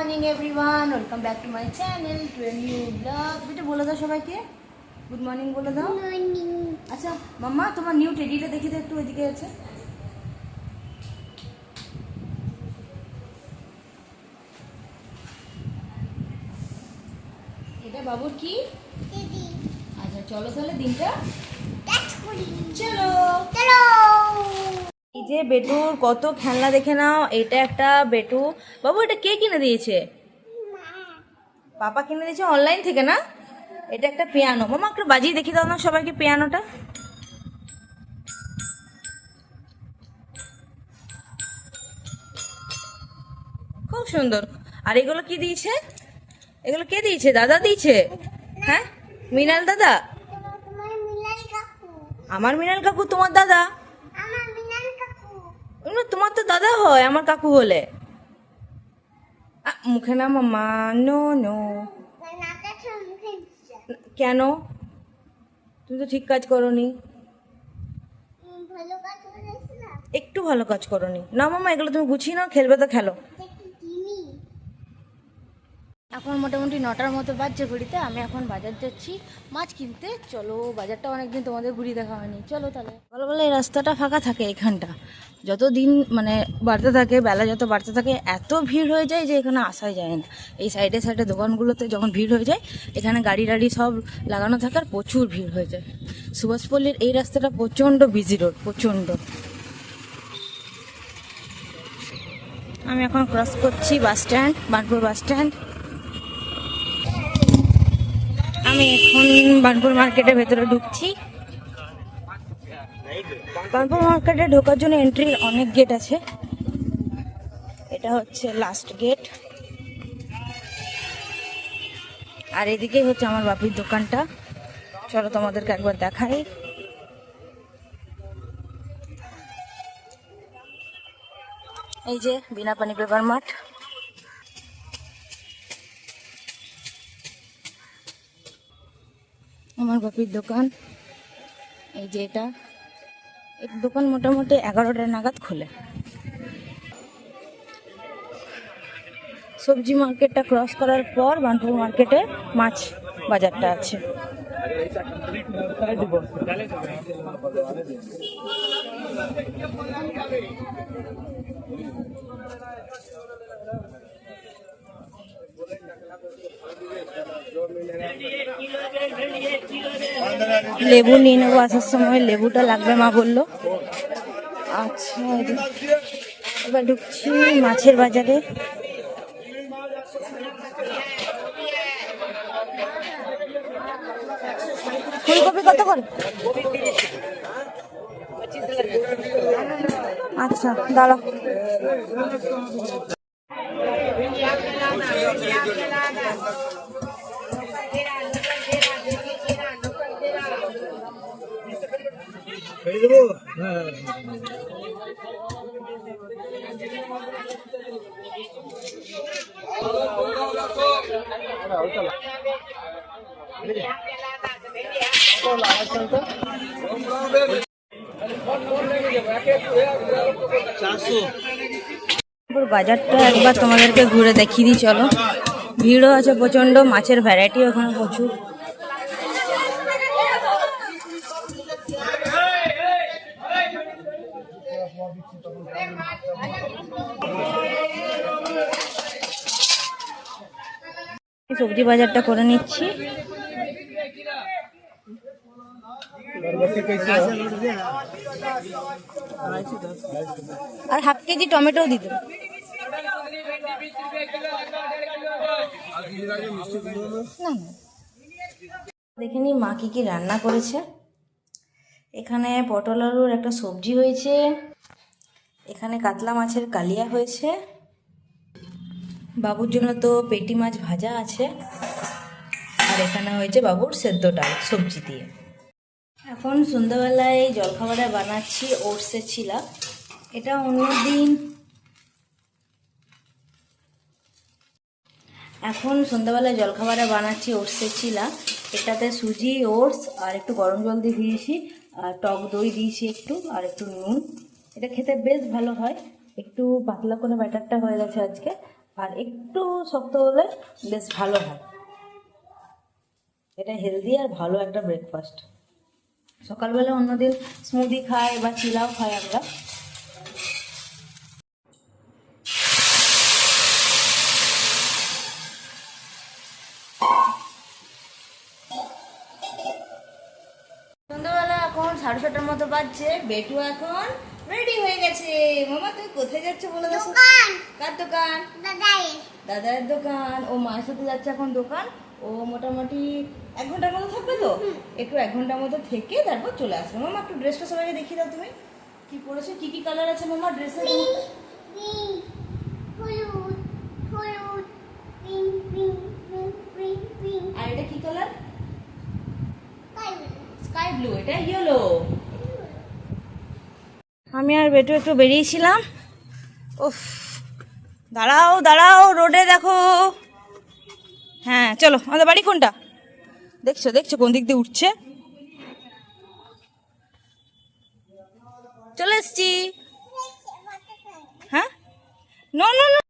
Morning everyone welcome back to my channel to a new blog এটা বলে দাও সবাইকে? গুড মর্নিং বলে দাও আচ্ছা মাম্মা তোমার নিউ টেডিটা দেখি তো একটু ওইদিকে আছে। এটা বাবুর কি? আচ্ছা চলো তাহলে দিনটা। চলো যে বেটুর কত খেলনা দেখে নাও এটা একটা বেটু। বাবু এটা কে কিনে দিয়েছে? পাপা কিনে দিয়েছে অনলাইন থেকে না? এটা একটা পিয়ানো মামা একটু বাজিয়ে দেখি দাও না সবাইকে পিয়ানোটা খুব সুন্দর। আর এগুলো কি দিয়েছে? এগুলো কে দিয়েছে? দাদা দিয়েছে? হ্যাঁ? মিনাল দাদা? আমার মিনাল কাকু তোমার দাদা? তোমার তো দাদা হয় আমার কাকু হলে। মুখে না মামা নো নো। কেন? তুমি তো ঠিক কাজ করনি। একটু ভালো কাজ করনি। না মামা এগুলো তুমি গুছিয়ে নাও খেলবে তো খেলো। এখন মোটামুটি নটার মতো বাজছে ঘুরিতে আমি এখন বাজার যাচ্ছি। মাছ কিনতে। চলো, বাজারটা অনেকদিন তোমাদের ঘুরিয়ে দেখা হয়নি। চলো তাহলে। বলো, বলে, এই রাস্তাটা ফাঁকা থাকে এখানটা। যত দিন মানে বাড়তে থাকে, বেলা যত বাড়তে থাকে, এত ভিড় হয়ে যায় যে এখানে আসাই যায় না। এই সাইডে সাইডে দোকানগুলোতে যখন ভিড় হয়ে যায়, এখানে গাড়ি টাড়ি সব লাগানো থাকে আর প্রচুর ভিড় হয়ে যায়। সুভাষপল্লির এই রাস্তাটা প্রচণ্ড বিজি রোড প্রচণ্ড। আমি এখন ক্রস করছি bus stand Banpur bus stand আমি এখন বানপুর মার্কেটের ভেতরে ঢুকছি। বানপুর মার্কেটে ঢোকার জন্য এন্ট্রির অনেক গেট আছে। এটা হচ্ছে লাস্ট গেট আর এদিকেই হচ্ছে আমার বাপির দোকানটা। চলো তোমাদেরকে একবার দেখাই। এই যে বিনা পানি পেপার মাঠ। আমার বাপির দোকান। এই যে এটা। এই দোকান মোটামুটি এগারোটা নাগাদ খোলে। সবজি মার্কেটটা ক্রস করার পর বানপুর মার্কেটে মাছ বাজারটা আছে। লেবু নিয়ে নেব আসার সময় লেবুটা লাগবে মা বলল। আচ্ছা এবার ঢুকছি মাছের বাজারে। ফুলকপি কত করে? আচ্ছা দাঁড়াও। বাজারটা একবার তোমাদেরকে ঘুরে দেখিয়ে দিই চলো। ভিড়ও আছে প্রচণ্ড মাছের ভ্যারাইটি ওখানে প্রচুর। সবজি বাজারটা করে নিচ্ছি। আর হাফ কেজি টমেটো দিত দেখে নি মা কি কি রান্না করেছে। এখানে পটল আলুর একটা সবজি হয়েছে। এখানে কাতলা মাছের কালিয়া হয়েছে। বাবুর জন্য তো পেটি মাছ ভাজা আছে। আর এখানে হয়েছে বাবুর সেদ্ধ ডাল, সবজি দিয়ে। এখন সন্ধ্যাবেলায় জলখাবারে বানাচ্ছি ওটসের ছিলা এটা অন্যদিন। এখন সন্ধ্যাবেলায় জলখাবারে বানাচ্ছি ওটসের চিলা এটাতে সুজি, ওটস আর একটু গরম জল দিয়ে দিয়েছি। আর টক দই দিয়েছি একটু, আর একটু নুন। এটা খেতে বেশ ভালো হয়। একটু পাতলা করে ব্যাটারটা হয়ে গেছে আজকে। আর একটু শক্ত হলে বেশ ভালো হয়। এটা হেলদি আর ভালো একটা ব্রেকফাস্ট সকালবেলা অন্যদিন স্মুদি খাই বা চিলাও খাই আমরা। সন্ধ্যাবেলা এখন সাড়ে ছটার মতো বাজছে। বেটু এখন রেডি হয়ে গেছে। মামা তুমি কোথায় যাচ্ছ বলে দাও কার দোকান? দাদার দোকান। ও মায়ের সাথে যাচ্ছে এখন দোকান। ও মোটামুটি এক ঘণ্টার মতো থাকবে তো? একটু এক ঘণ্টার মতো থেকে তারপর চলে আসবে। মামা একটু ড্রেসটা সবাইকে দেখিয়ে দাও তুমি। কি পরেছো? কি কি কালার আছে মামা ড্রেসের? আর এটা কি কালার? Sky blue. এটা ইয়েলো আমি আর বেটু একটু বেরিয়েছিলাম। উফ, দাঁড়াও দাঁড়াও, রোডে দেখো। হ্যাঁ চলো, আমাদের বাড়ি কোনটা? দেখছ দেখছ, কোন দিক দিয়ে উঠছে? চলে এসছি। হ্যাঁ? No no